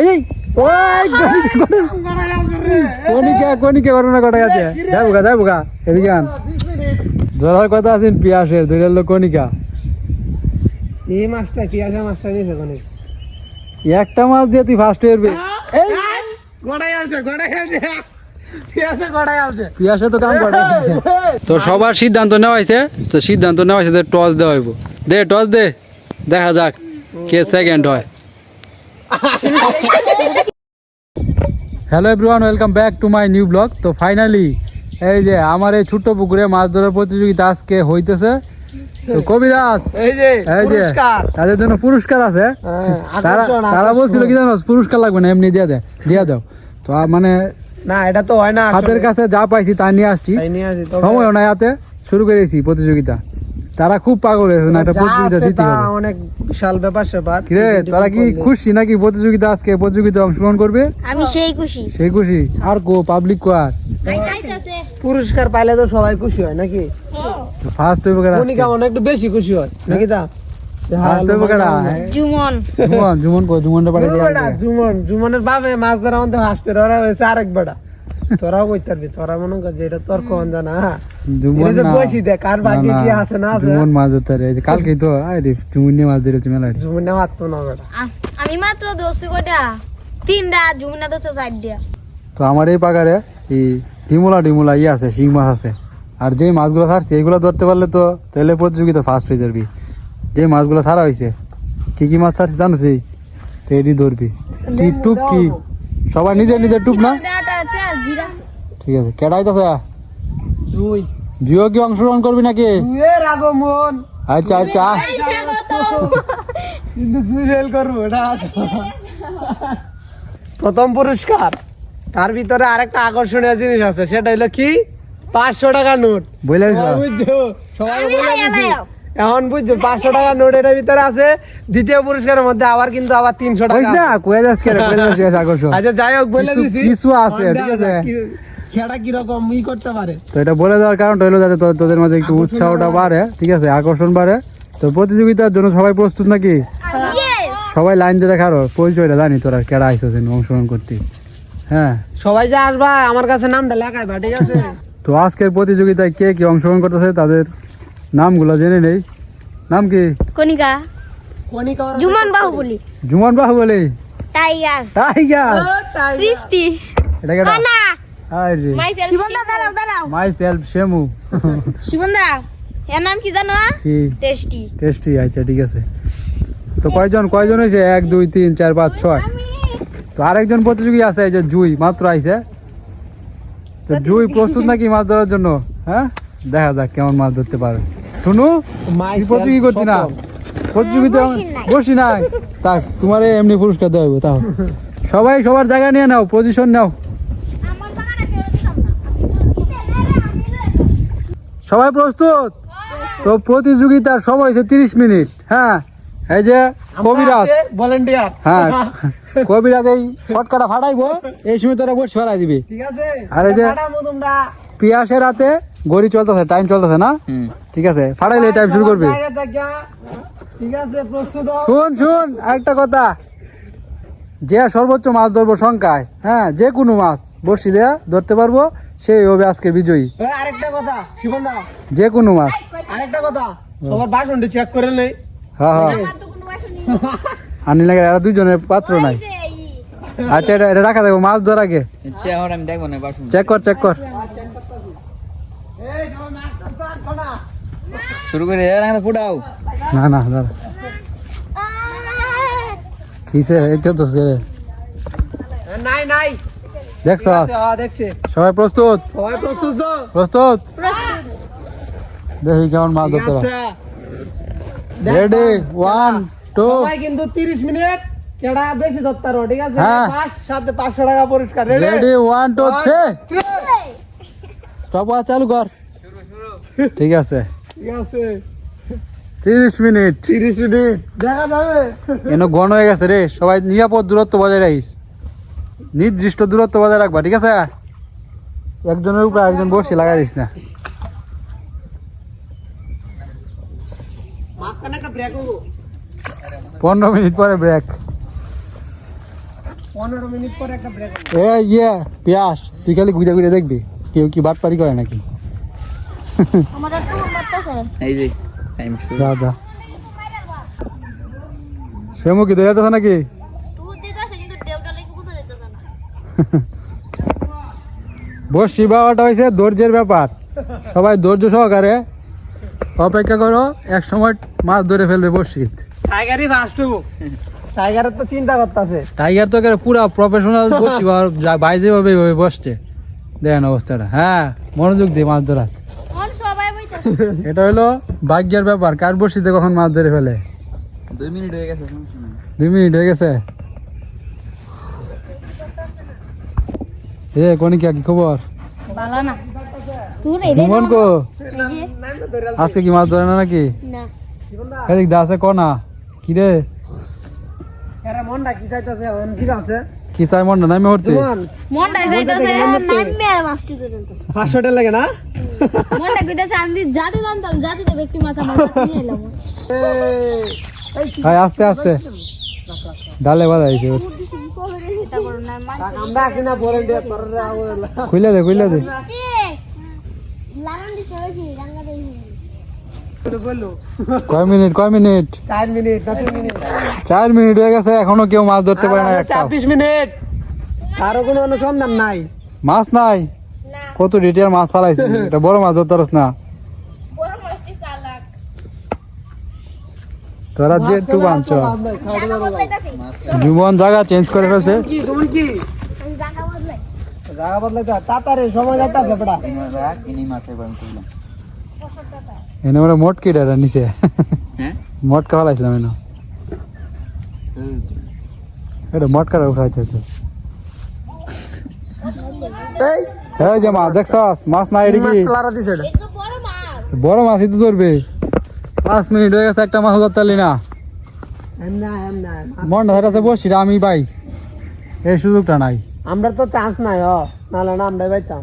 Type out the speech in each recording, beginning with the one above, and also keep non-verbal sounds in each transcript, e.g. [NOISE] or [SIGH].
এই এই ওই কনিকা কনিকা ঘটনা ঘটে গেছে। যাব গা যাব গা এদিকে আন। ধরার কথা আছেন পিয়াসের ধরে এলো কনিকা এই মাছটা পেঁয়াজা মাছটা নিয়েছে কোনে একটা মাছ দিয়ে তুই ফার্স্ট হয়ে গড়াই গড়াই আছে গড়াই আছে পিয়াসে তো কাম করে। তো সবার সিদ্ধান্ত নেওয়া হয়েছে তো সিদ্ধান্ত নেওয়া হয়েছে টস দেওয়া হইব। দে টস দে। দেখা যাক কে সেকেন্ড হয়। Hello everyone welcome back to my new blog তো ফাইনালি এই যে আমার এই ছোট্ট পুকুরে মাছ ধরার প্রতিযোগিতা আজকে হইতেছে। তো কবিরাজ এই যে এই যে তাদের জন্য পুরস্কার আছে। হ্যাঁ, তারা তারা বলছিল কি জানো পুরস্কার লাগবে না এমনি দিয়ে দে দিয়ে দাও। তো মানে না এটা তো হয় না হাতের কাছে যা পাইছি তা নিয়ে আসছি। সময়ও নাই হাতে শুরু করেছি প্রতিযোগিতা। তারা খুব পাগল হয়েছে না একটা প্রতিযোগিতা দিতে হবে। অনেক বিশাল ব্যাপার স্যাপার। কিরে তারা কি খুশি নাকি প্রতিযোগিতা আজকে? প্রতিযোগিতা অংশগ্রহণ করবে? আমি সেই খুশি। সেই খুশি? আর কো পাবলিক কো আর? পুরস্কার পাইলে তো সবাই খুশি হয় নাকি? ফার্স্ট হইব কারা মনে একটু বেশি খুশি হয় নাকি তা? হ্যাঁ, কারা জুমন। জুমন জুমনের বাপে মাছ ধরা মধ্যে হাসতে ওরা হয়েছে আরেক বেটা তোরাও কইতে পারবি তোরা মনে কর যে এটা তোর কোন জানা জুমন না বসি দেখ কার ভাগ্যে কি আছে না আছে। জুমন মাছ ধরতে রে কালকে তো আরে জুমন নিয়ে মাছ ধরেছে মেলা জুমনে হাত তো না বেটা। আমি মাত্র দোষী কটা তিনটা জুমনা দোষে চার দিয়া তো আমার এই পাগারে এই ডিমুলা ডিমুলা ইয়ে আছে শিং মাছ আছে। আর যে মাছগুলো ছাড়ছে এইগুলো ধরতে পারলে তো তাহলে প্রতিযোগিতা ফার্স্ট হয়ে যাবি। যে মাছগুলো ছাড়া হয়েছে কি কি মাছ ছাড়ছে জানো সেই? তো এটি ধরবি। কি টুক কি সবাই নিজের নিজের টুক না? দেওয়াটা আছে আর জিরা। ঠিক আছে কেডাই তো দুই। জিও কি অংশগ্রহণ করবি নাকি? আগমন আচ্ছা আচ্ছা। কিন্তু করব প্রথম পুরস্কার। তার ভিতরে আরেকটা আকর্ষণীয় জিনিস আছে সেটা হলো কি? পাঁচশো টাকা নোট। বুঝছ? সবাই বলে দিছি। এখন বুঝছ পাঁচশো টাকা নোট এটার ভিতরে আছে দ্বিতীয় পুরস্কারের মধ্যে আবার কিন্তু আবার তিনশো টাকা না আকর্ষণ। আচ্ছা যাই হোক বলে কিছু- দিছি। কিছু আছে, ঠিক আছে? খেলা কীরকম ই করতে পারে। তো এটা বলে দেওয়ার কারণটা হলো যাতে তোদের মাঝে একটু উৎসাহটা বাড়ে। ঠিক আছে আকর্ষণ বাড়ে। তো প্রতিযোগিতার জন্য সবাই প্রস্তুত নাকি? সবাই লাইন ধরে খারো পরিচয়টা জানি তোরা কেডা আইসো অংশগ্রহণ করতে। হ্যাঁ। সবাই যে আসবা আমার কাছে নামটা লেখাই বা ঠিক আছে? তো আজকের প্রতিযোগিতায় কে কি অংশগ্রহণ করতেছে তাদের নামগুলো জেনে নেই। নাম কি? কনিকা জুমন বাহুবলি। জুমন বাহুবলি? টাইগার। টাইগার? সৃষ্টি। এটা কানা। আরে শিবন্দা দাঁড়াও দাঁড়াও। My self শেমু। শিবন্দা এর নাম কি জানো কি? টেস্টি। টেস্টি আচ্ছা ঠিক আছে। তো কয়জন কয়জন হয়েছে? এক দুই তিন চার পাঁচ ছয়। তো আরেকজন প্রতিযোগী আছে এই যে জুই মাত্র আইছে। তো জুই প্রস্তুত নাকি মাছ ধরার জন্য? হ্যাঁ? দেখা যাক কেমন মাছ ধরতে পারে। শুনু প্রতিযোগী করছি না? প্রতিযোগিতা বসি নাই। বসি তা তোমার এমনি পুরস্কার দেওয়া হবে তাও। সবাই সবার জায়গা নিয়ে নাও পজিশন নাও। সবাই প্রস্তুত? তো প্রতিযোগিতার সময় হচ্ছে তিরিশ মিনিট হ্যাঁ? এই যে কবিরাজ। volunteer। হ্যাঁ কবিরাজ এই ফটকাটা ফাটাইবো এই সময় তোরা বসে ফেলাই দিবি। ঠিক আছে। আর এই যে- পিয়াসের রাতে গড়ি চলতেছে টাইম চলতেছে না? ঠিক আছে ফাটাইলে টাইম শুরু করবে। শুন শুন একটা কথা। যে সর্বোচ্চ মাছ ধরবো সংখ্যায় হ্যাঁ যে কোনো মাছ বসি দেয়া ধরতে পারব সেই হবে আজকে বিজয়ী। আরেকটা কথা শিবন দা। যে কোনো মাছ। আরেকটা কথা সবার বাটনটি চেক করে নেই হ্যাঁ। হ্যাঁ আনি লাগে এরা দুজনের পাত্র নাই। আচ্ছা এটা এটা রাখা দেবো মাছ ধর আগে। চেক কর চেক কর এই তোমার মাছটা চাচ্ছ না শুরু করে ফুটাও। না না দাঁড়া। কিসে? এটা তো সে এ, নাই নাই। দেখছ? হ্যাঁ, দেখছি। সবাই প্রস্তুত? সবাই প্রস্তুত তো? প্রস্তুত? দেখি কেমন মাছ ধরতে রেডি ওয়ান টু সবাই কিন্তু 30 মিনিট কেডা বেশি ধরতে পারো ঠিক আছে? হ্যাঁ। পাঁচ সাথে 500 টাকা পুরস্কার ready ready one two three stop চালু কর। ঠিক আছে। ঠিক আছে। তিরিশ মিনিট। 30 মিনিট। দেখা যাবে। এনে ঘন হয়ে গেছে রে। সবাই নিরাপদ দূরত্ব বজায় রাখিস। নির্দিষ্ট দূরত্ব বজায় রাখবা ঠিক আছে? একজনের উপরে একজন বসে লাগাই দিস না। পনেরো মিনিট পরে ব্রেক পনেরো মিনিট পরে একটা ব্রেক এ ইয়ে পিয়াস তুই খালি ঘুরে ঘুরে দেখবি। কেউ কি বাট পারি করে নাকি? এই যে সেমু কি নাকি? বসি বাবাটা হয়েছে ধৈর্যের ব্যাপার। সবাই ধৈর্য সহকারে অপেক্ষা করো এক সময় মাছ ধরে ফেলবে বসি টাইগারই ফার্স্ট টাইগারের তো চিন্তা করতেছে। টাইগার তো একেবারে পুরা প্রফেশনাল বসি যেভাবে এইভাবে বসছে। দেখেন অবস্থাটা। হ্যাঁ মনোযোগ দিয়ে মাছ ধরা কোন সবাই বইতেছে [LAUGHS] এটা হলো ভাগ্যের ব্যাপার কার বসিতে কখন মাছ ধরে ফেলে? দুই মিনিট হয়ে গেছে দুই মিনিট হয়ে গেছে? এ কোনি কি খবর? ভালো না। জীবন কো? আজকে কি মাছ ধরে না নাকি? না। এদিক দা আছে কনা। কি রে? এরা মনটা কি চাইতেছে আছে? কি চাই মন না নামে হচ্ছে নামবে আর মাছটি ধরে পাঁচশো টাকা লাগে না? মনটা কইতাছে আমি জাদু জানতাম মাছ আমার কাছে নিয়ে এলাম। ভাই আস্তে আস্তে। ডালে বাধা করো মান আমরা আছি না বলে দে তোর খুইলা দে খুইলা দে। লাগান দিতে হয়েছে রাঙ্গা দেই বলল কয় মিনিট কয় মিনিট? চার মিনিট মিনিট। চার মিনিট হয়ে গেছে এখনও কেউ মাছ ধরতে পারে না ছাব্বিশ মিনিট। কারও কোনো অনুসন্ধান নাই। মাছ নাই? কত ডিটিয়ার মাছ ফালাইছি? [LAUGHS] এটা বড় মাছ ধরতে পারস না। বড় মাছটি চালাক। তোরা যে একটু বাঞ্চ জায়গা জীবন জায়গা চেঞ্জ করে ফেলছে। তুমি কি জায়গা বদলাইতে তাড়াতাড়ি সময় বেটা। ইনি মাছ এনে মানে মোট কি ডাটা নিচে হ্যাঁ মটকা ফালাইছিলাম এনে এটা মটকাটা উঠাইতে হচ্ছে। এই। এই যে মাছ দেখছস? মাছ নাই এটা কি লারা দিছে এটা। বড় মাছ। বড় মাছই তো ধরবে। পাঁচ মিনিট হয়ে গেছে একটা মাছ ধরতে পারলি না। এম না না মন ধরাতে বসি রে, আমি পাই। এই সুযোগটা নাই। আমরা তো চান্স নাই ও নাহলে না আমরা পাইতাম।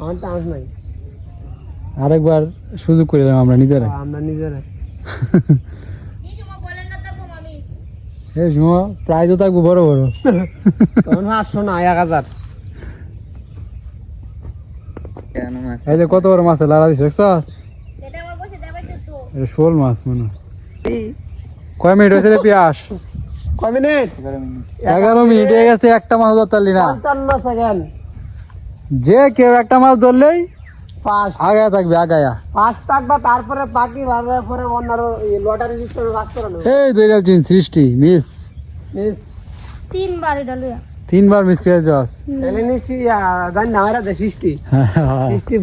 আমার চান্স নাই। আরেকবার সুযোগ করে দিলাম আমরা নিজেরা। আমরা নিজেরা। এই সময় বলেন না তো আমি এই সময় প্রাইজও থাকব বড় বড়। তখন আটশো না এক হাজার। মাছ? এই যে কত বড় মাছ দিছে শোল মাছ মনে কয় মিনিট হয়েছে রে পিয়াস? কয় মিনিট? এগারো মিনিট। হয়ে গেছে একটা মাছ ধরতে পারলি না। যে কেউ একটা মাছ ধরলেই ফার্স্ট আগায়া থাকবে আগায়া। ফার্স্ট থাকবা তারপরে বাকি বাড়ার পরে অন্যান্য লটারি সিস্টেমে ভাগ করে নেব। এই দুইটা চিন সৃষ্টি মিস মিস তিনবার এটা লইয়া। তিনবার মিস করে যাস। এলে নিচ্ছি জানি না আমার হাতে সৃষ্টি। [LAUGHS] সৃষ্টি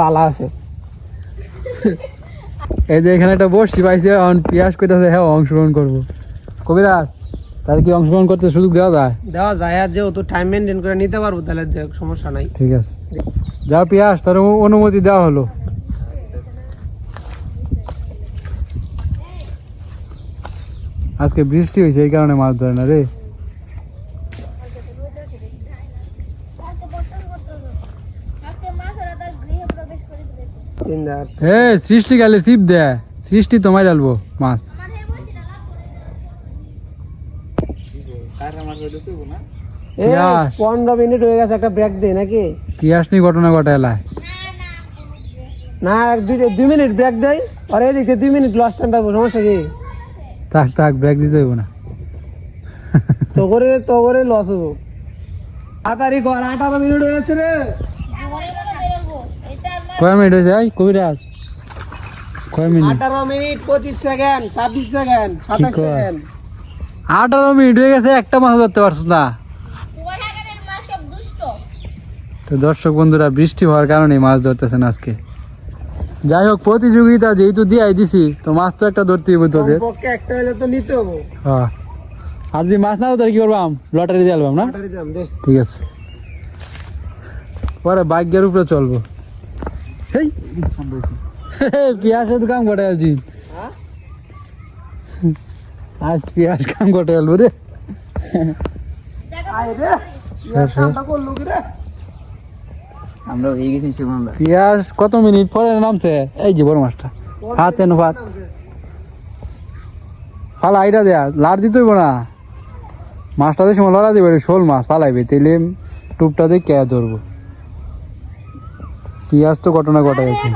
বালা আছে। এই যে এখানে একটা বসছি পাইছি এখন পিয়াস কইতাছে হ্যাঁ অংশগ্রহণ করব। কবিরাজ তার কি অংশগ্রহণ করতে সুযোগ দেওয়া যায়? দেওয়া যায় আর যেহেতু টাইম মেনটেন করে নিতে পারব তাহলে সমস্যা নাই। ঠিক আছে। যা পিয়াস তার অনুমতি দেওয়া হলো। আজকে বৃষ্টি হয়েছে এই কারণে মাছ ধরে না রে। হে সৃষ্টি গেলে চিপ দে। সৃষ্টি তোমায় ডালবো মাছ। পনেরো মিনিট হয়ে গেছে একটা ব্রেক দে নাকি? পিয়াস নি ঘটনা ঘটাইলায় না এক দুই দুই মিনিট ব্রেক দেই আর এদিকে দুই মিনিট লস টাইম পাবো সমস্যা কি? থাক থাক ব্যাগ দিতে হইব না। তো করে তো করে লস হব। তাড়াতাড়ি কর আঠারো মিনিট হয়ে গেছে রে। কয় মিনিট হয়েছে? আই কবিরাজ কয় মিনিট? আঠারো মিনিট পঁচিশ সেকেন্ড ছাব্বিশ সেকেন্ড সাতাশ সেকেন্ড। আঠারো মিনিট হয়ে গেছে একটা মাছ ধরতে পারছিস না। তো দর্শক বন্ধুরা বৃষ্টি হওয়ার কারণে মাছ ধরতেছেন আজকে। যাই হোক প্রতিযোগিতা যেহেতু দিয়াই দিছি তো মাছ তো একটা ধরতেই হবে তোদের একটা হলে তো নিতে হব। হ্যাঁ। আর যদি মাছ না ধরে কি করবাম লটারি দিয়ে আলবাম না? ঠিক আছে। পরে ভাগ্যের উপরে চলবো। হেই! পিয়াসের তো কাম করে আছি? আজ পিয়াস কাম করে আলবো রে। আয় রে ইয়ার কামটা করলু কি রে আমরা হয়ে গেছি শিবন পিয়াস কত মিনিট পরে নামছে? এই যে বড় মাছটা। হাত এনো হাত ফালা আইডা দেয়া। লার দিতে হইব না। মাছটা দিয়ে সময় লড়া দিবে শোল মাছ পালাইবে। তেলে টুপটা দিয়ে কে ধরবো। পিঁয়াজ তো ঘটনা ঘটা গেছে।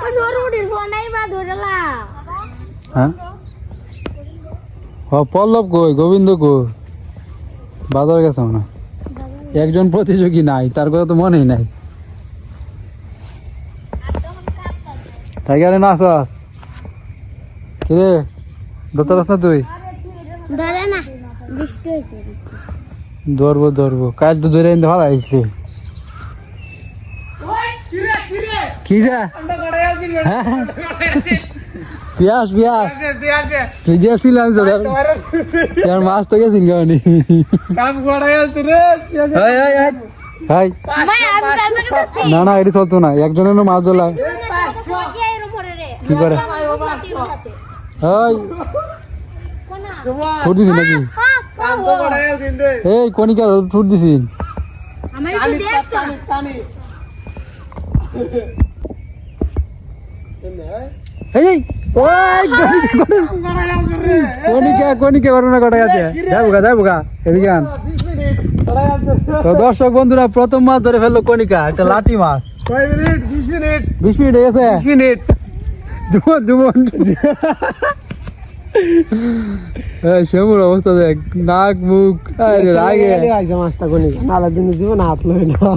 হ্যাঁ? পল্লব কই? গোবিন্দ কই? বাজার গেছে না একজন প্রতিযোগী নাই তার কথা তো মনেই নাই। টাইগারে না আসাস কিরে দোতরাস না তুই? ধরে না বৃষ্টি হয়েছে ধরবো ধরবো। কাজ তো ধরে এনতে ভালো আইসলি কি যা? হ্যাঁ? পিয়াস পিয়াস। তুই যে আসছিল তোর মাছ তো গেছিন গাওনি কাম রে হাই না না এটি চলতো না। একজনের মাছ ধরলাম। কি করে? দিছি নাকি? এই এই কনিকা কনিকা ঘটনা ঘটে গেছে। যাব গা যাব গা এদিকে আন। তো দর্শক বন্ধুরা প্রথম মাছ ধরে ফেলল কনিকা একটা লাঠি মাছ। বিশ মিনিট। বিশ মিনিট হয়ে গেছে? বিশ মিনিট। দুমন দুমন। শ্যামুর অবস্থা দেখ নাক মুখ আরে রাগে। আইসা মাছটা কোনি? নালা দিনে জীবন হাত লই না।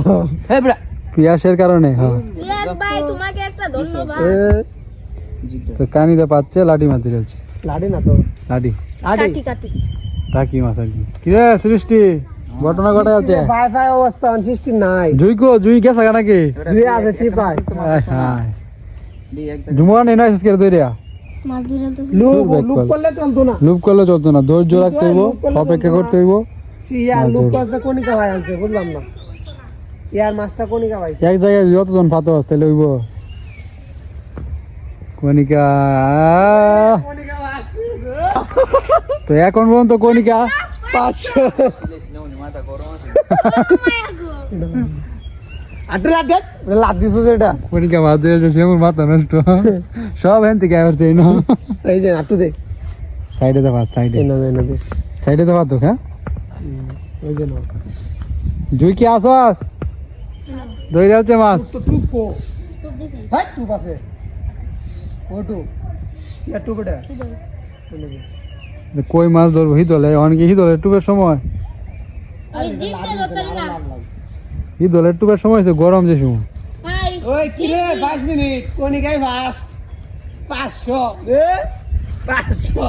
পিয়াসের কারণে হ্যাঁ ইয়াস ভাই তোমাকে একটা দোষ তো কানিতে পাচ্ছে লাঠি মাছ ধরেছে লাডি না তো। লাডি কাটি মাছ আর কি। কিরে সৃষ্টি ঘটনা ঘটে আছে? অবস্থা অনসিস্টি নাই। জুই কো জুই গেছে কেন নাকি? জুই আছে হায়। জুমুয়া নেই না শেষ করে লুপ। করলে চলতো না। লুপ করলে চলতো না ধৈর্য রাখতে হইব অপেক্ষা করতে হইব। এক জায়গায় যতজন ফাতো আহ, কোনিকা ভাই তো এখন পর্যন্ত কনিকা পাঁচশো। আটে লাদ দেখ লাদ দিছো যেটা কনিকা মাছ ধরেছে সেমুর মাথা নষ্ট। সব হেন থেকে আসছে এই এই যে আটু দে। সাইডে ভাত সাইডে না না দে। সাইডে ভাত হ্যাঁ? ওই যে না জুই কি আসস দই যাচ্ছে মাছ। তো টুপ কো। হাই টুপ আছে। ও ইয়া টুপ কই মাছ ধরবো? হিদলে অনেকে হিদলে টুপের সময়। জিততে না। হিদলে টুপের সময় হচ্ছে গরম যে সময়। ওই চিলে 5 মিনিট। কোনিকাই ফাস্ট 500 এ? 500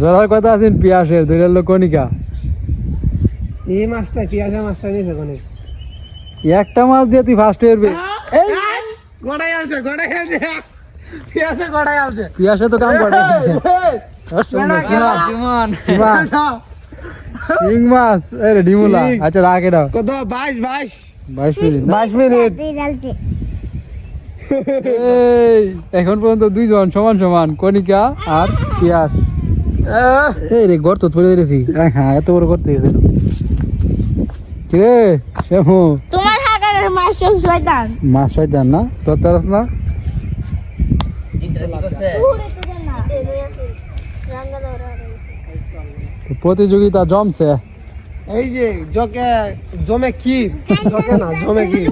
ধরার কথা আছেন পিয়াসের ধরে লোক কনিকা এই মাছটা পিয়াজা মাছটা নিয়েছে কোনিক একটা মাছ দিয়ে তুই ফার্স্ট এই! গড়াই আছে গড়াই আছে পিয়াজে গড়াই আছে পিয়াসে তো কাম করে। কি মাছ? জুমন কি মাছ? শিং মাছ। এই রে ডিমুলা। আচ্ছা রাখ এটা। কত? 22 22 বাইশ মিনিট 22 মিনিট এই এখন পর্যন্ত দুইজন সমান সমান। কনিকা আর পিয়াস। এই রে গর্ত পড়ে দিয়েছি। হ্যাঁ এত বড় করতে গেছে কিরে শ্যামু। তোমার হাগারের মাছ শয়তান। মাছ শয়তান না? তোর তারাস না পুরে তো না এর আছে রাঙ্গা ধরা তো প্রতিযোগিতা জমছে। এই যে জকে জমে কি? জকে না জমে কি?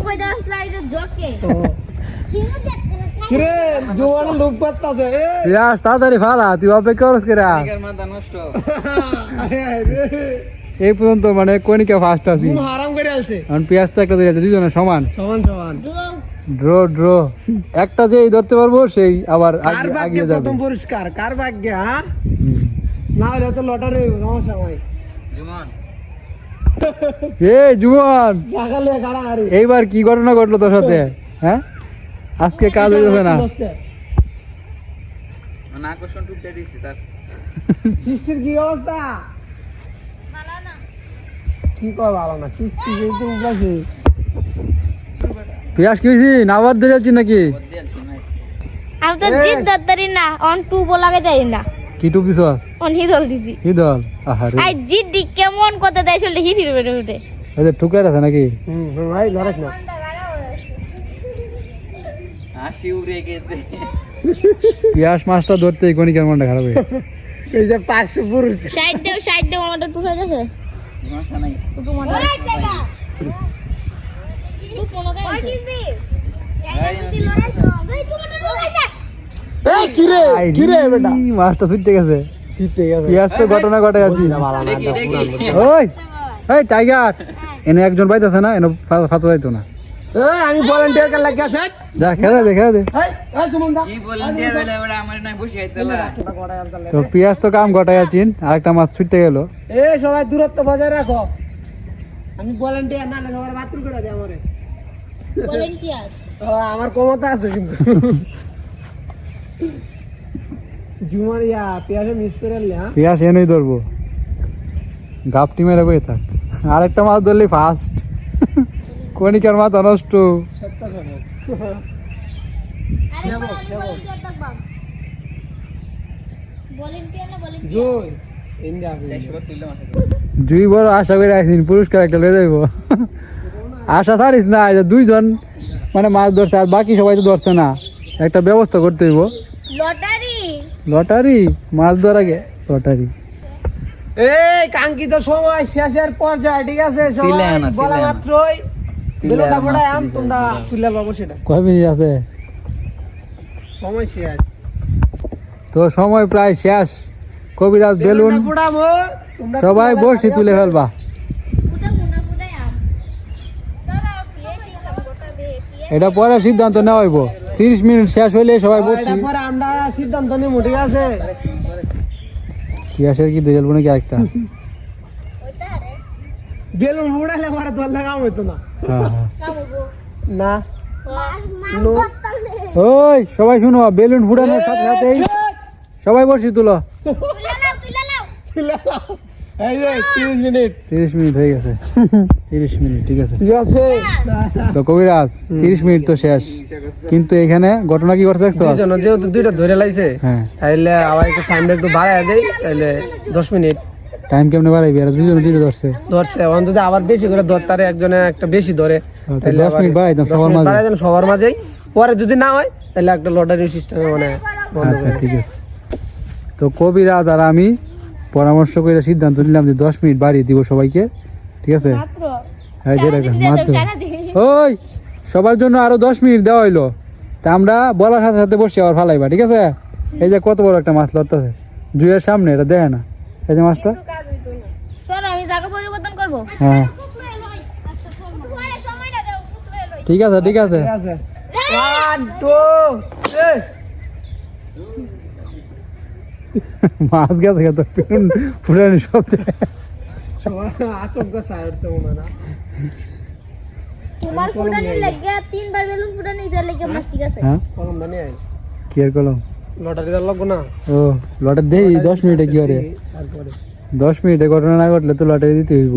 তাড়াতাড়ি ফালা তুই অপেক্ষা করস কেরা। এই পর্যন্ত মানে কনিকা ফার্স্ট আছি? হারাম করে আছে কারণ পিয়াস একটা ধরে আছে দুজনে সমান। সমান সমান। ড্র। ড্র একটা যে ধরতে পারব সেই আবার আগে যাবে। প্রথম পুরস্কার? কার ভাগ্যে হ্যাঁ। না হলে তো লটারি সমস্যা জুমন। এই জুমন। এইবার কি ঘটনা ঘটলো তোর সাথে? হ্যাঁ? আজকে কাজ না? সৃষ্টির কি অবস্থা? কি কয় ভালো না সৃষ্টি যেহেতু উঠেছে পিয়াস কি হয়েছি নাবার ধরে আছি নাকি? আমি তো। জিত ধরতে না অন টু বলাকে যাই না। কি টুপ দিছ অন হিদল দিছি। কি দল? আহারে। আই জিত দি কেমন কথা দেয় চলে হিটির বেড়ে উঠে। এদের টুকার আছে নাকি? হুম ভাই লড়াইস না। হাসি উড়ে গেছে। পিয়াস মাছটা ধরতে কনিকার মনটা খারাপ হয়ে এই যে পাঁচশো পুরুষ। সাইড দেও সাইড দেও আমাদের টুসা যাচ্ছে সমস্যা নাই। টুকু মানে টুক মনে করে What is this? এই কিরে কিরে বেটা এই, মাছটা ছুটতে গেছে। শীতে গেছে। পিয়াজ তো ঘটনা ঘটে আছি ভালো না দেখি, দেখি। ওই এই টাইগার এনে একজন বাইতেছে না এনে ফাতা যাইতো না। এই আমি ভলান্টিয়ার কার লাগে আছে যা খেলে দে খেলে দে। এই এই সুমন দা কি বললেন বেলা বেলা আমার নাই বসে আইতলা তো পিয়াজ তো কাম ঘটাই আছিন আরেকটা মাছ ছুটতে গেল। এই সবাই দূরত্ব বজায় রাখো। আমি ভলান্টিয়ার না সবার বাতিল করে দে আমারে ভলেন্টিয়ার আমার ক্ষমতা আছে কিন্তু। জুমার ইয়া পেঁয়াজে মিস করে হ্যাঁ? পিয়াজ এনেই ধরবো। গাপটি মেরে বই থাক। আরেকটা মাছ ধরলি ফার্স্ট কণিকার মাথা নষ্ট সত্য খবর ভলেন্টিয়ার না ভলেন্টিয়ার জয় ইন্ডিয়া একশো বার তুললাম আসলে জুই বড় আশা করে আইসিন পুরস্কার একটা লয়ে যাইব। আশা ছাড়িস না দুইজন মানে মাছ ধরছে আর বাকি সবাই তো ধরছে না। একটা ব্যবস্থা করতে হইব। লটারি? লটারি? মাছ ধরা গে লটারি। এই কাঙ্ক্ষিত সময় শেষের পর্যায়ে ঠিক আছে? বলা মাত্রই বেলুনটা আম তোমরা তুলে পাবো সেটা। কয় মিনিট আছে? সময় শেষ। তো সময় প্রায় শেষ। কবিরাজ বেলুন সবাই বসি তুলে ফেলবা। মুনা এটা পরে সিদ্ধান্ত নেওয়া হইব। তিরিশ মিনিট শেষ হইলে সবাই বসি এটা আমরা সিদ্ধান্ত নিবো ঠিক আছে? কি নাকি আরেকটা? বেলুন ফুড়াইলে পরে তোর লাগাম হইতো না। হ্যাঁ হ্যাঁ। না। ওই সবাই শুনো বেলুন ফুটানোর সাথে সাথেই সবাই বসি তুলো। তুলে নাও তুলে নাও। তুলে নাও। এই যে তিরিশ মিনিট। তিরিশ মিনিট হয়ে গেছে। [LAUGHS] তিরিশ মিনিট ঠিক আছে। ঠিক আছে। তো কবিরাজ তিরিশ মিনিট তো শেষ। কিন্তু এখানে ঘটনা কি করছে দেখছ? দুইজন যেহেতু দুইটা ধরে লাইছে হ্যাঁ। তাইলে আবার একটু টাইমটা একটু বাড়ায় দেই তাইলে দশ মিনিট। টাইম কেমনে বাড়াইবি? আর দুজন ধরছে। ধরছে আবার বেশি করে ধরতারে একজনে একটা বেশি ধরে দশ মিনিট বাড়াই সবার মাঝে। দেন সবার মাঝেই। পরে যদি না হয় তাহলে একটা লটারি সিস্টেমে মানে আচ্ছা ঠিক আছে। তো কবিরাজ আর আমি পরামর্শ করে সিদ্ধান্ত নিলাম যে দশ মিনিট বাড়িয়ে দিব সবাইকে। ঠিক আছে? মাত্র। হ্যাঁ যেটা মাত্র। ওই সবার জন্য আরও দশ মিনিট দেওয়া হইল। তা আমরা বলার সাথে সাথে বসে আবার ফালাইবা ঠিক আছে? এই যে কত বড় একটা মাছ লড়তেছে। জুয়ের সামনে এটা দেখে না। এই যে মাছটা। চলো আমি জায়গা পরিবর্তন করব। হ্যাঁ। ঠিক আছে ঠিক আছে ঠিক আছে ওয়ান টু এই মাছ গেছে গেছে ফুটানি সব আচমকা চাই উঠছে তোমার ফুটানি লাগিয়া তিনবার বেলুন ফুটানি যা লাগিয়া মাছ ঠিক আছে। হ্যাঁ? কলমটা নিয়ে কি আর কলম? লটারি দেওয়ার লাগবো না? ও লটার দেই দশ মিনিটে কি করে? মিনিটে ঘটনা না ঘটলে তো লটারি দিতে হইব।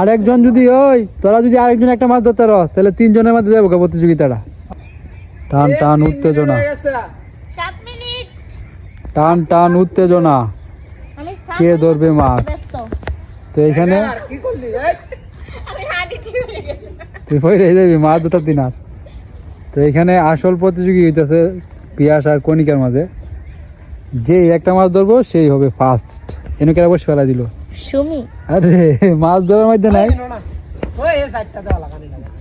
আরেকজন যদি ওই তোরা যদি আরেকজন একটা মাছ ধরতে রস তাহলে তিনজনের মধ্যে যাব প্রতিযোগিতাটা। টান টান উত্তেজনা। টান টান উত্তেজনা। কে ধরবে মাছ? তো এখানে কি করলি এই? আমি হাঁটি দিয়ে গেছি তুই পরে যাবি মাছ দুটা দিন আর। তো এখানে আসল প্রতিযোগী হইতেছে পিয়াস আর কণিকার মাঝে। যে একটা মাছ ধরবো সেই হবে ফার্স্ট এনে কেন বসে ফেলা দিল। আরে মাছ ধরার মধ্যে নাই।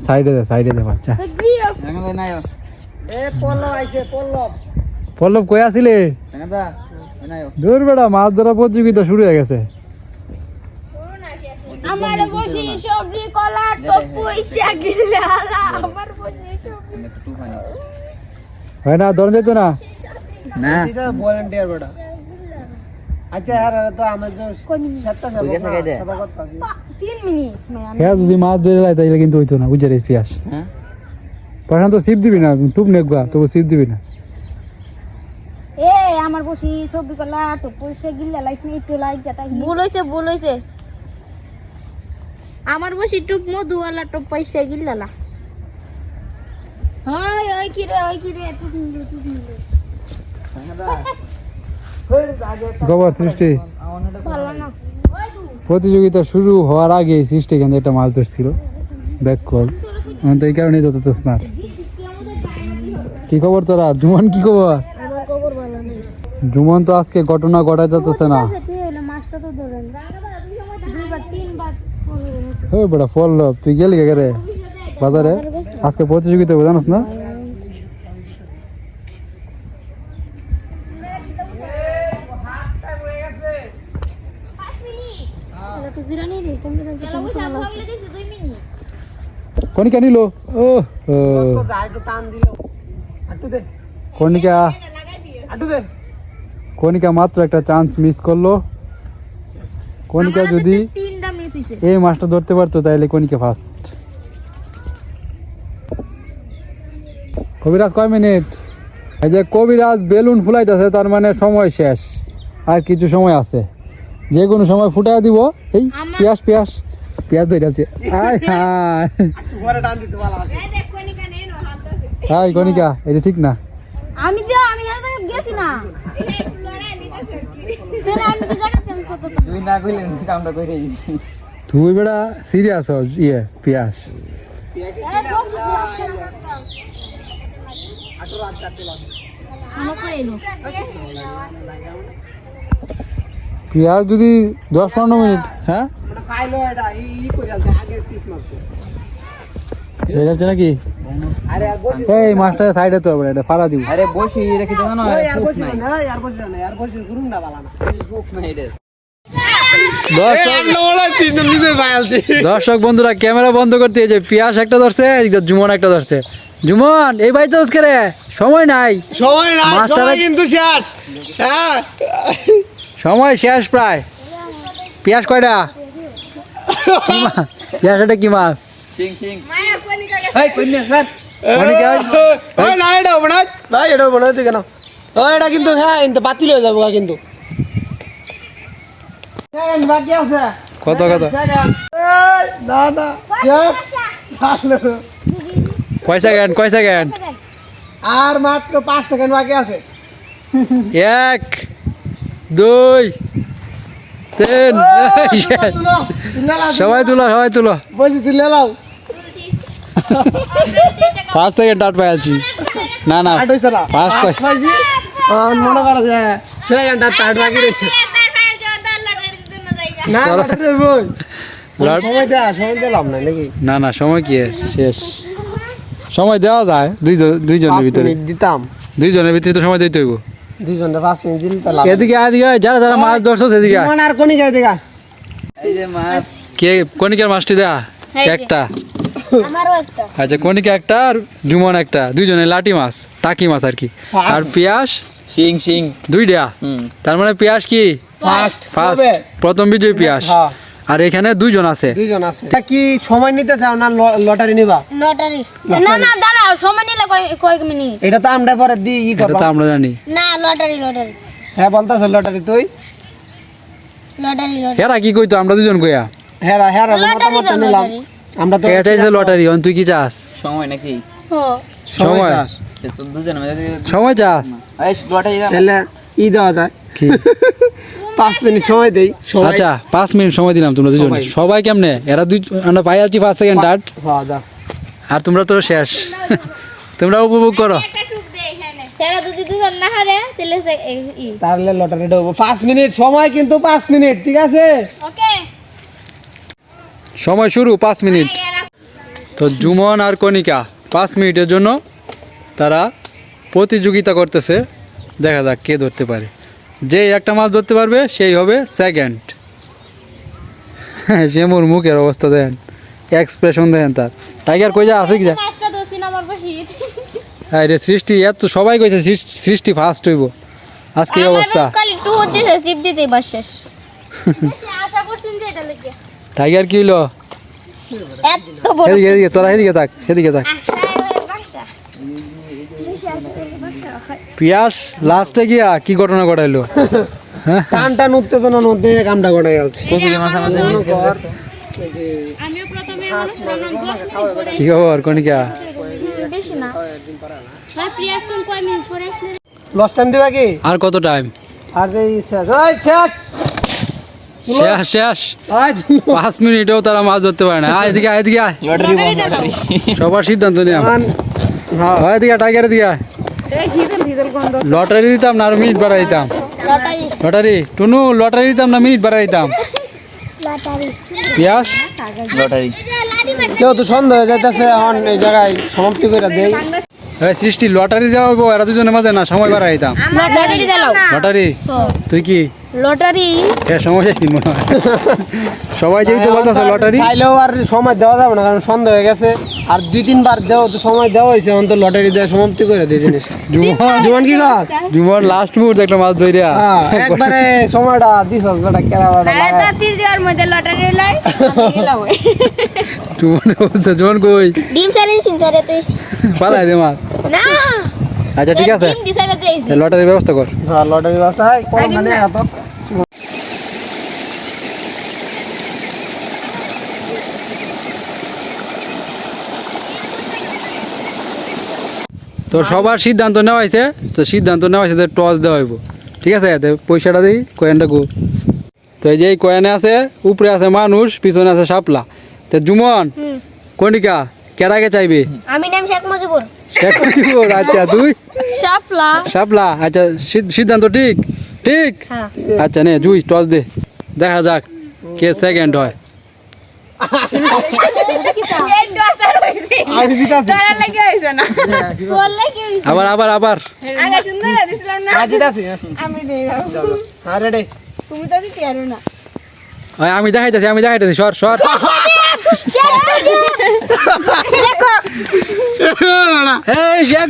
সাইডে দে সাইডে দে বাচ্চা। এ পল্লব আইছে পল্লব। পল্লব কই আসিলে দূর বেড়া মাছ ধরা প্রতিযোগিতা শুরু হয়ে গেছে। আমার বসি সবজি কলা টপু গিলে আমার বসি সবজি। আমি একটু পানি হয় না ধরে যেত না। না। ভলান্টিয়ার বেটা। আচ্ছা হ্যাঁ তো করতাছি। মিনিট হ্যাঁ যদি মাছ ধরে লাই তাইলে কিন্তু হইতো না বুঝে রে পিয়াস হ্যাঁ। প্রশান্ত সিপ দিবি না? টুপ নেকবা তবু সিপ দিবি না। বসি সবজি কলা টপু ইসা গিলে লাইছ না একটু লাইক যাতা ভুল হইছে ভুল হইছে। আমার বসি টুক মধুওয়ালা টপ পয়সা গিলালা হয় ওই কি রে ওই কি রে টুক নিলে টুক নিলে। গোবর সৃষ্টি। প্রতিযোগিতা শুরু হওয়ার আগে সৃষ্টি এখানে একটা মাছ ধরছিল ব্যাক কল তো এই কারণেই ধরতে না কি খবর তোরা জুমান কি খবর আমার খবর ভালো নেই জুমন তো আজকে ঘটনা ঘটাই যাচ্ছে না তুই হইলে মাছটা তো ধরেন দুইবার তিনবার ওই বড় ফল তুই গেলি কে রে বাজারে আজকে প্রতিযোগিতা হবে জানিস না তো জিরানি রে কনিকা নিল ও ও, একটু টান দিল একটু দে কনিকা একটু দে কনিকা মাত্র একটা চান্স মিস করল। কনিকা যদি তিনটা মিস হইছে। এই মাছটা ধরতে পারতো তাহলে কনিকা ফার্স্ট কবিরাজ কয় মিনিট? এই যে কবিরাজ বেলুন ফুলাইতেছে তার মানে সময় শেষ। আর কিছু সময় আছে। যে কোনো সময় ফুটাই দিব। এই পেঁয়াজ পেঁয়াজ পেঁয়াজ ধরে আছে। আয় হায়। আছে হাই কনিকা এটা ঠিক না। আমি তো আমি গেছি না তাহলে আমি কি জায়গা চেঞ্জ করতে তুই না কইলে কামটা কইরে তুই বেড়া সিরিয়াস হ ইয়ে এলো পেঁয়াজ যদি দশ পনেরো মিনিট হ্যাঁ? কই যাচ্ছে নাকি? এই মাছটা সাইডে তো হবে এটা ফাড়া দিব। আরে বসি রেখে দেবো না আর বসি না আর বসি না আর বসি গুরুম না বালা না দর্শক দর্শক বন্ধুরা ক্যামেরা বন্ধ করতে এই যে পিয়াস একটা ধরছে জুমন একটা ধরছে। জুমন এই ভাই তো রে? সময় নাই। সময় মাছটা কিন্তু শেষ। হ্যাঁ। সময় শেষ প্রায়। পিয়াস কয়টা? কি মাছ পিয়াস এটা কি মাছ? সিং সিং এই কইনে স্যার ওই না এটা বনা ভাই এটা বনা দিকে না ও এটা কিন্তু হ্যাঁ বাতিল হয়ে যাব কিন্তু সেকেন্ড বাকি আছে কত কত না না কয় সেকেন্ড কয় সেকেন্ড আর মাত্র পাঁচ সেকেন্ড বাকি আছে এক দুই তিন তুলো, সবাই তুলো সবাই তুলো। বলছি চিল্লালাও পাঁচ সেকেন্ড আট পাইছি না না। পাঁচ পাইছি। মনে করা যায় সেকেন্ড আর থার্ড বাকি রয়েছে না সময় সময় দিলাম না নাকি? না না সময় কি? শেষ। সময় দেওয়া যায়। দুইজন দুইজনের ভিতরে। দিতাম। দুইজনের ভিতরে তো সময় দিতে হইব। দুইজনে পাঁচ মিনিট দিলে তো এদিকে এদিকে যারা যারা মাছ ধরছো সেদিকে আয়। আর কোনি গায়ে দেখা এই যে মাছ। কে কনিকার মাছটি একটা। আচ্ছা কনিকা একটা আর জুমন একটা। দুইজনে লাটি মাছ টাকি মাছ আর কি। আর পেঁয়াজ সিং সিং দুই দেয়া তার মানে পেঁয়াজ কি? ফার্স্ট ফার্স্ট প্রথম বিজয় পেঁয়াজ হ্যাঁ। আর এখানে দুইজন আছে। দুইজন আছে। তা কি সময় নিতে চাও না লটারি নিবা? লটারি। না না দাঁড়াও সময় নিলে কয় কয়েক মিনিট। এটা তো আমরা পরে দি ই এটা তো আমরা জানি। না লটারি লটারি। হ্যাঁ বলতাছ লটারি তুই? Lottery lottery. হেরা কি কইতো আমরা দুজন কইয়া? হেরা হেরা লটারি মতামত নিলাম। আমরা তো কে চাইছে লটারি অন তুই কি চাস? সময় নাকি? হো। সময়। চাস। সময় চাস? এই দাও। তাহলে ই দেওয়া যায়। কি? পাঁচ মিনিট সময় দেই আচ্ছা পাঁচ মিনিট সময় দিলাম তোমরা দুজন। সবাই। কেমনে? এরা দুই আমরা পাই আছি পাঁচ সেকেন্ড আট হ্যাঁ আর তোমরা তো শেষ। তোমরা উপভোগ করো। তারা যদি দুজন না হারে তাহলে সে এই- লটারি দেবো পাঁচ মিনিট সময় কিন্তু পাঁচ মিনিট ঠিক আছে? সময় শুরু পাঁচ মিনিট। তো জুমন আর কণিকা পাঁচ মিনিটের জন্য তারা প্রতিযোগিতা করতেছে। দেখা যাক কে ধরতে পারে। যে একটা মাছ ধরতে পারবে সেই হবে সেকেন্ড সে মোর মুখের অবস্থা দেন এক্সপ্রেশন দেন তার। টাইগার কই যা আছে কি যা হ্যাঁ রে সৃষ্টি এত সবাই কইছে সৃষ্টি- ফার্স্ট হইব। আজকে এই অবস্থা। কালি টু দিছে জিপ দিতে বাস শেষ। [LAUGHS] আশা করছেন যে এটা লিখে টাইগার কি হইল? এত বড় এদিকে এদিকে তোরা এদিকে থাক এদিকে থাক আশায় হয়ে বাসা পিয়াস লাস্টে গিয়া কি ঘটনা ঘটাইলো? হ্যাঁ? টান টান উত্তেজনার মধ্যে কামটা করে গেছে কি খবর কণিকা? বেশি না। ভাই প্রিয়াস তুমি কয় মিনিট পরে আসলে? লস টাইম দিবা কি? আর কত টাইম আর এই শেষ ওই শেষ! শেষ শেষ! পাঁচ মিনিটেও তারা মাছ ধরতে পারে না। আয় এদিকে এদিকে সবার সিদ্ধান্ত হয় এদিকে টাইগার এদিকে লটারি দিতাম না আর মিনিট বাড়াই দিতাম লটারি? লটারি টুনু লটারি দিতাম না মিনিট বাড়াই দিতাম লটারি। পিয়াস? লটারি। কেউ তো সন্দেহ হয়ে যাইতেছে এখন এই জায়গায় সমাপ্তি করে দেই। এই সৃষ্টি লটারি দেওয়া এরা দুজনের মাঝে না সময় বাড়াই দিতাম লটারি? তুই কি? লটারি? হ্যাঁ সময় মনে হয়? সবাই যেই তো বলতেছে লটারি। চাইলেও আর সময় দেওয়া যাবে না কারণ সন্দেহ হয়ে গেছে। আর দুই তিনবার দেওয়া তো সময় দেওয়া হয়েছে এখন লটারি দেওয়া সমাপ্তি করে দিয়ে জিনিস। জুমন জীবন কি কাজ? জুমন লাস্ট মুহূর্তে একটা মাছ ধরিয়া। হ্যাঁ, একবারে সময়টা দিস বেটা কেরা বেটা লাগায়। তীর দেওয়ার মধ্যে লটারি লাই জুমন বলছে জুমন কই? ডিম চারি সিন চারি তুই পালাই দে মাছ। না। আচ্ছা ঠিক আছে। লটারির ব্যবস্থা কর। হ্যাঁ, লটারি ব্যবস্থা হয় কোনো মানে এত তো সবার সিদ্ধান্ত নেওয়া হয়েছে তো সিদ্ধান্ত নেওয়া হয়েছে টস দেওয়া হইব। ঠিক আছে তো পয়সাটা দিই কয়েনটা গো। তো এই যে এই কয়েনে আছে উপরে আছে মানুষ পিছনে আছে শাপলা। তো জুমন হুম। কণিকা কেরাকে চাইবে? আমি নাম শেখ মুজিবুর। শেখ মুজিবুর, আচ্ছা তুই শাপলা। শাপলা আচ্ছা সিদ্ধান্ত ঠিক? ঠিক? হ্যাঁ। আচ্ছা নে জুই টস দে। দেখা যাক কে সেকেন্ড হয়? আবার আবার আবার। আমি হ্যাঁ তুমি তো দিতে না। আমি দেখাইতেছি আমি দেখাইতেছি সর সর। এই শেখ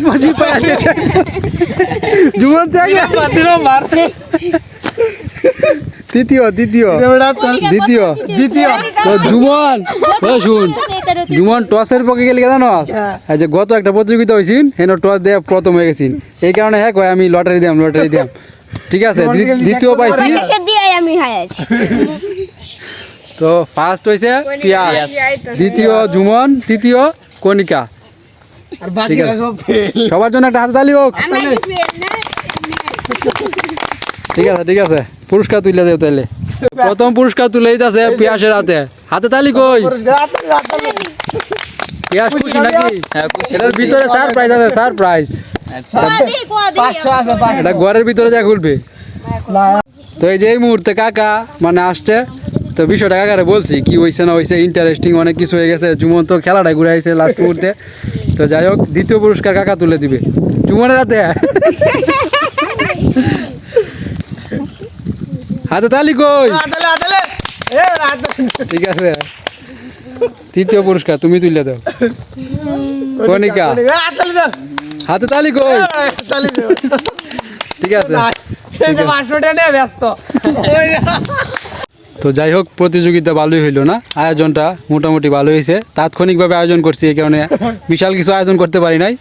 জুমন তৃতীয় তৃতীয়। দ্বিতীয় দ্বিতীয়। তো জুমন শুন। জুমন টসের পক্ষে গেলে জানো? হ্যাঁ। এই যে গত একটা প্রতিযোগিতা হয়েছিল হেন টস দিয়ে প্রথম হয়ে গেছিল। এই কারণে হ্যাঁ কয় আমি লটারি দিলাম লটারি দিলাম ঠিক আছে দ্বি- দ্বিতীয় পাইছি [LAUGHS] শেষের দিয়ে আমি হাই আছি তো ফার্স্ট হয়েছে পিয়াজ। দ্বিতীয় জুমন তৃতীয় কণিকা। আর বাকিরা আছে। সব fail। সবার জন্য একটা হাততালি হোক। ঠিক আছে ঠিক আছে। পুরস্কার তুলে দেও তাহলে। প্রথম পুরস্কার তুলে দিতেছে পিয়াসের হাতে। হাতে তালি কই। পিয়াস খুশি নাকি? হ্যাঁ, এটার ভিতরে সারপ্রাইজ আছে সারপ্রাইজ আচ্ছা এটা ঘরের ভিতরে যা খুলবে। তো এই যে এই মুহূর্তে কাকা মানে আসছে। তো বিষয়টা কাকারে বলছি কি হয়েছে না হয়েছে ইন্টারেস্টিং অনেক কিছু হয়ে গেছে। জুমন তো খেলাটা ঘুরে আইছে লাস্ট মুহূর্তে। তো যাই হোক দ্বিতীয় পুরস্কার কাকা তুলে দিবে। জুমনের হাতে? হাতে তালি কই। ঠিক আছে। তৃতীয় পুরস্কার তুমি তুলে দাও। দাও। হাতে তালি কই। ঠিক আছে। টাকা ব্যস্ত। [LAUGHS] তো যাই হোক প্রতিযোগিতা ভালোই হইল না। আয়োজনটা মোটামুটি ভালো হয়েছে তাৎক্ষণিকভাবে আয়োজন করছি এই কারণে বিশাল কিছু আয়োজন করতে পারি নাই।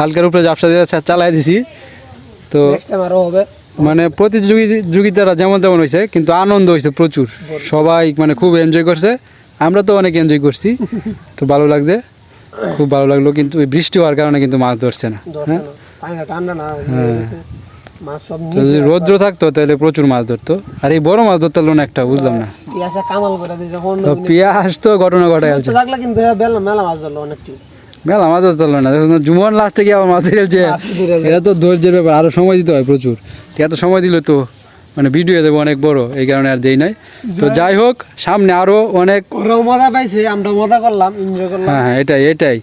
হালকার উপরে ব্যবসা দিয়ে চালাই দিছি। তো মানে প্রতিযোগিতাটা যেমন তেমন হয়েছে কিন্তু আনন্দ হয়েছে প্রচুর। সবাই মানে খুব এনজয় করছে। আমরা তো অনেক এনজয় করছি। তো ভালো লাগছে। খুব ভালো লাগল কিন্তু বৃষ্টি হওয়ার কারণে কিন্তু মাছ ধরছে না। হ্যাঁ? মাছ সব যদি রৌদ্র থাকতো তাহলে প্রচুর মাছ ধরতো। আর এই বড় মাছ ধরতে একটা বুঝলাম না। পিয়াসা কামাল করে দিয়েছে কোন তো ঘটনা কিন্তু বেলা মেলা মাছ ধরলো অনেকটি মেলা মাছ ধরতে না। দেখো না, জুমন লাস্টে গিয়ে আবার মাছ এটা তো ধৈর্যের ব্যাপার আরও সময় দিতে হয় প্রচুর। এত সময় দিলে তো মানে ভিডিও দেবো অনেক বড় এই কারণে আর দেই নাই। তো যাই হোক সামনে আরও অনেক ওরাও মজা পাইছে আমরা মজা করলাম এনজয় করলাম। হ্যাঁ হ্যাঁ এটাই এটাই।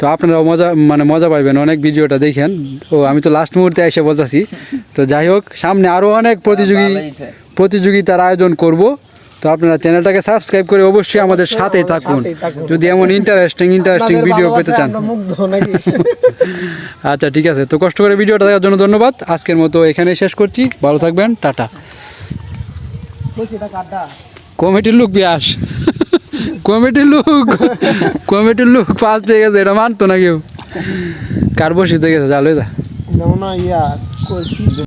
তো আপনারাও মজা মানে মজা পাইবেন অনেক ভিডিওটা দেখেন। ও আমি তো লাস্ট মুহূর্তে এসে বলতেছি। তো যাই হোক সামনে আরও অনেক প্রতিযোগী প্রতিযোগিতার আয়োজন করব। তো আপনারা চ্যানেলটাকে সাবস্ক্রাইব করে অবশ্যই আমাদের সাথেই থাকুন। যদি এমন ইন্টারেস্টিং ইন্টারেস্টিং ভিডিও পেতে চান। [LAUGHS] আচ্ছা ঠিক আছে। তো কষ্ট করে ভিডিওটা দেখার জন্য ধন্যবাদ। আজকের মতো এখানে শেষ করছি। ভালো থাকবেন। টাটা। কমিটির লুক বিয়াস। কমিটির লুক কমিটির লুক পাস পেয়ে গেছে, এটা মানতো না কেউ। কার বসিতে গেছে? ইয়া কইছি